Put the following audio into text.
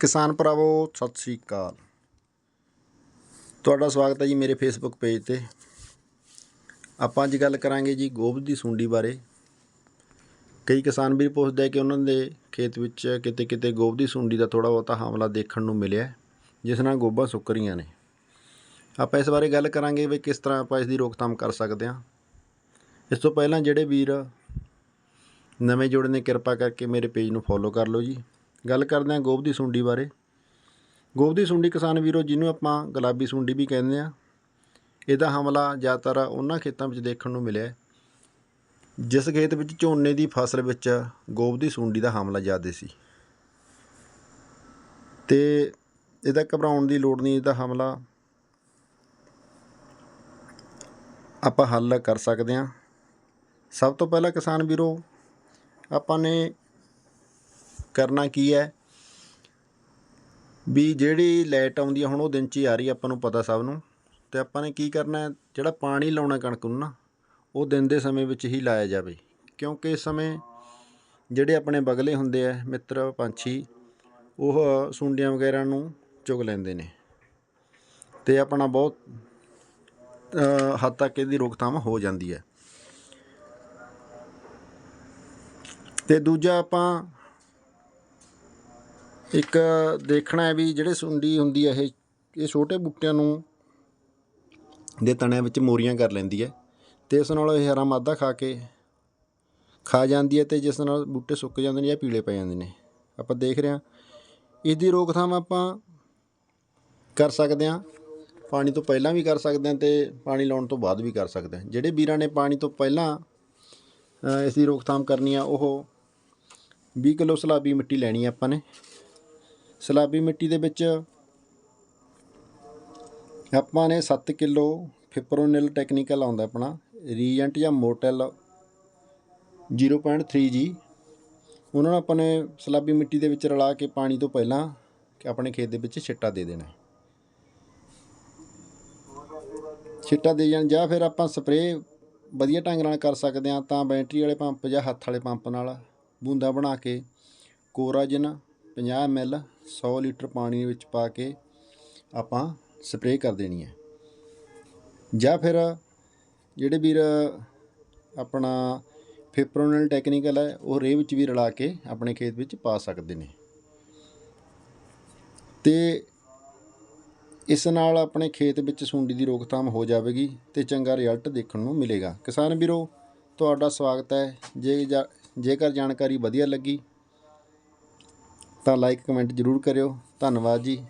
ਕਿਸਾਨ ਭਰਾਵੋ, ਸਤਿ ਸ੍ਰੀ ਅਕਾਲ। ਤੁਹਾਡਾ ਸਵਾਗਤ ਹੈ ਜੀ ਮੇਰੇ ਫੇਸਬੁੱਕ ਪੇਜ ਤੇ। ਆਪਾਂ ਅੱਜ ਗੱਲ ਕਰਾਂਗੇ ਜੀ ਗੋਭੀ ਦੀ ਸੁੰਡੀ ਬਾਰੇ। ਕਈ ਕਿਸਾਨ ਵੀਰ ਪੁੱਛਦੇ ਕਿ ਉਹਨਾਂ ਦੇ ਖੇਤ ਵਿੱਚ ਕਿਤੇ ਕਿਤੇ ਗੋਭੀ ਦੀ ਸੁੰਡੀ ਦਾ ਥੋੜਾ ਬਹੁਤਾ ਹਮਲਾ ਦੇਖਣ ਨੂੰ ਮਿਲਿਆ ਜਿਸ ਨਾਲ ਗੋਭਾ ਸੁੱਕ ਰਹੀਆਂ ਨੇ। ਆਪਾਂ ਇਸ ਬਾਰੇ ਗੱਲ ਕਰਾਂਗੇ ਵੀ ਕਿਸ ਤਰ੍ਹਾਂ ਆਪਾਂ ਇਸ ਦੀ ਰੋਕਥਾਮ ਕਰ ਸਕਦੇ ਹਾਂ। ਇਸ ਤੋਂ ਪਹਿਲਾਂ ਜਿਹੜੇ ਵੀਰ ਨਵੇਂ ਜੁੜੇ ਨੇ, ਕਿਰਪਾ ਕਰਕੇ ਮੇਰੇ ਪੇਜ ਨੂੰ ਫੋਲੋ ਕਰ ਲਓ ਜੀ। ਗੱਲ ਕਰਦੇ ਹਾਂ ਗੋਭ ਦੀ ਸੁੰਡੀ ਬਾਰੇ। ਗੋਭ ਦੀ ਸੁੰਡੀ ਕਿਸਾਨ ਵੀਰੋ, ਜਿਹਨੂੰ ਆਪਾਂ ਗੁਲਾਬੀ ਸੁੰਡੀ ਵੀ ਕਹਿੰਦੇ ਆ ਇਹਦਾ ਹਮਲਾ ਜ਼ਿਆਦਾਤਰ ਉਹਨਾਂ ਖੇਤਾਂ ਵਿੱਚ ਦੇਖਣ ਨੂੰ ਮਿਲਿਆ ਜਿਸ ਖੇਤ ਵਿੱਚ ਝੋਨੇ ਦੀ ਫਸਲ ਵਿੱਚ ਗੋਭ ਦੀ ਸੁੰਡੀ ਦਾ ਹਮਲਾ ਜ਼ਿਆਦਾ ਸੀ। ਤੇ ਇਹਦਾ ਘਬਰਾਉਣ ਦੀ ਲੋੜ ਨਹੀਂ, ਇਹਦਾ ਹਮਲਾ ਆਪਾਂ ਹੱਲ ਕਰ ਸਕਦੇ ਹਾਂ। ਸਭ ਤੋਂ ਪਹਿਲਾਂ ਕਿਸਾਨ ਵੀਰੋ, ਆਪਾਂ ਨੇ ਕਰਨਾ ਕੀ ਹੈ? ਵੀ ਜਿਹੜੀ ਲਾਈਟ ਆਉਂਦੀ ਹੈ ਹੁਣ ਉਹ ਦਿਨ 'ਚ ਹੀ ਆ ਰਹੀ ਆਪਾਂ ਨੂੰ ਪਤਾ ਸਭ ਨੂੰ। ਤੇ ਆਪਾਂ ਨੇ ਕੀ ਕਰਨਾ ਜਿਹੜਾ ਪਾਣੀ ਲਾਉਣਾ ਕਣਕ ਨੂੰ ਨਾ, ਉਹ ਦਿਨ ਦੇ ਸਮੇਂ ਵਿੱਚ ਹੀ ਲਾਇਆ ਜਾਵੇ। ਕਿਉਂਕਿ ਇਸ ਸਮੇਂ ਜਿਹੜੇ ਆਪਣੇ ਬਗਲੇ ਹੁੰਦੇ ਆ, ਮਿੱਤਰ, ਪੰਛੀ, ਉਹ ਸੁੰਡੀਆਂ ਵਗੈਰਾ ਨੂੰ ਚੁਗ ਲੈਂਦੇ ਨੇ। ਤੇ ਆਪਣਾ ਬਹੁਤ ਹੱਦ ਤੱਕ ਇਹਦੀ ਰੋਕਥਾਮ ਹੋ ਜਾਂਦੀ ਹੈ। ਤੇ ਦੂਜਾ ਆਪਾਂ ਇੱਕ ਦੇਖਣਾ ਹੈ ਵੀ ਜਿਹੜੇ ਸੁੰਡੀ ਹੁੰਦੀ ਹੈ ਇਹ ਇਹ ਛੋਟੇ ਬੂਟਿਆਂ ਨੂੰ ਦੇ ਤਣਿਆਂ ਵਿੱਚ ਮੋਰੀਆਂ ਕਰ ਲੈਂਦੀ ਹੈ ਤੇ ਇਸ ਨਾਲ ਇਹ ਹਰਾ ਮਾਦਾ ਖਾ ਕੇ ਖਾ ਜਾਂਦੀ ਹੈ ਤੇ ਜਿਸ ਨਾਲ ਬੂਟੇ ਸੁੱਕ ਜਾਂਦੇ ਨੇ ਜਾਂ ਪੀਲੇ ਪੈ ਜਾਂਦੇ ਨੇ। ਆਪਾਂ ਦੇਖ ਰਹੇ ਹਾਂ। ਇਸ ਦੀ ਰੋਕਥਾਮ ਆਪਾਂ ਕਰ ਸਕਦੇ ਹਾਂ। ਪਾਣੀ ਤੋਂ ਪਹਿਲਾਂ ਵੀ ਕਰ ਸਕਦੇ ਹਾਂ ਤੇ ਪਾਣੀ ਲਾਉਣ ਤੋਂ ਬਾਅਦ ਵੀ ਕਰ ਸਕਦੇ ਹਾਂ। ਜਿਹੜੇ ਵੀਰਾਂ ਨੇ ਪਾਣੀ ਤੋਂ ਪਹਿਲਾਂ ਇਸ ਦੀ ਰੋਕਥਾਮ ਕਰਨੀ ਆ, ਉਹ 20 ਕਿਲੋ ਸਲਾਬੀ ਮਿੱਟੀ ਲੈਣੀ ਆ ਆਪਾਂ ਨੇ। ਸਲਾਬੀ ਮਿੱਟੀ ਦੇ ਵਿੱਚ ਆਪਾਂ ਨੇ 7 ਕਿਲੋ ਫਿਪਰੋਨਿਲ ਟੈਕਨੀਕਲ ਆਉਂਦਾ ਆਪਣਾ ਰੀਜੈਂਟ ਜਾਂ ਮੋਟਲ 0.3 ਜੀ ਉਹਨਾਂ ਨੂੰ ਆਪਾਂ ਨੇ ਸਲਾਬੀ ਮਿੱਟੀ ਦੇ ਵਿੱਚ ਰਲਾ ਕੇ ਪਾਣੀ ਤੋਂ ਪਹਿਲਾਂ ਆਪਣੇ ਖੇਤ ਦੇ ਵਿੱਚ ਛਿੱਟਾ ਦੇ ਦੇਣਾ। ਛਿੱਟਾ ਦੇ ਜਾਣ ਜਾਂ ਫਿਰ ਆਪਾਂ ਸਪਰੇਅ ਵਧੀਆ ਢੰਗ ਨਾਲ ਕਰ ਸਕਦੇ ਹਾਂ ਤਾਂ ਬੈਟਰੀ ਵਾਲੇ ਪੰਪ ਜਾਂ ਹੱਥ ਵਾਲੇ ਪੰਪ ਨਾਲ ਬੂੰਦਾ ਬਣਾ ਕੇ ਕੋਰਾਜਨ 50 ml 100 ਲੀਟਰ ਪਾਣੀ ਵਿੱਚ ਪਾ ਕੇ ਆਪਾਂ ਸਪਰੇਅ ਕਰ ਦੇਣੀ ਹੈ। ਜਾਂ ਫਿਰ ਜਿਹੜੇ ਵੀਰ ਆਪਣਾ ਫਿਪਰੋਨਲ ਟੈਕਨੀਕਲ ਹੈ, ਉਹ ਰੇਹ ਵਿੱਚ ਵੀ ਰਲਾ ਕੇ ਆਪਣੇ ਖੇਤ ਵਿੱਚ ਪਾ ਸਕਦੇ ਨੇ। ਤੇ ਇਸ ਨਾਲ ਆਪਣੇ ਖੇਤ ਵਿੱਚ ਸੁੰਡੀ ਦੀ ਰੋਕਥਾਮ ਹੋ ਜਾਵੇਗੀ ਤੇ ਚੰਗਾ ਰਿਜ਼ਲਟ ਦੇਖਣ ਨੂੰ ਮਿਲੇਗਾ। ਕਿਸਾਨ ਵੀਰੋ, ਤੁਹਾਡਾ ਸਵਾਗਤ ਹੈ। ਜੇ ਜਾ- ਜੇਕਰ ਜਾਣਕਾਰੀ ਵਧੀਆ ਲੱਗੀ ਤਾਂ ਲਾਈਕ ਕਮੈਂਟ ਜ਼ਰੂਰ ਕਰਿਓ। ਧੰਨਵਾਦ ਜੀ।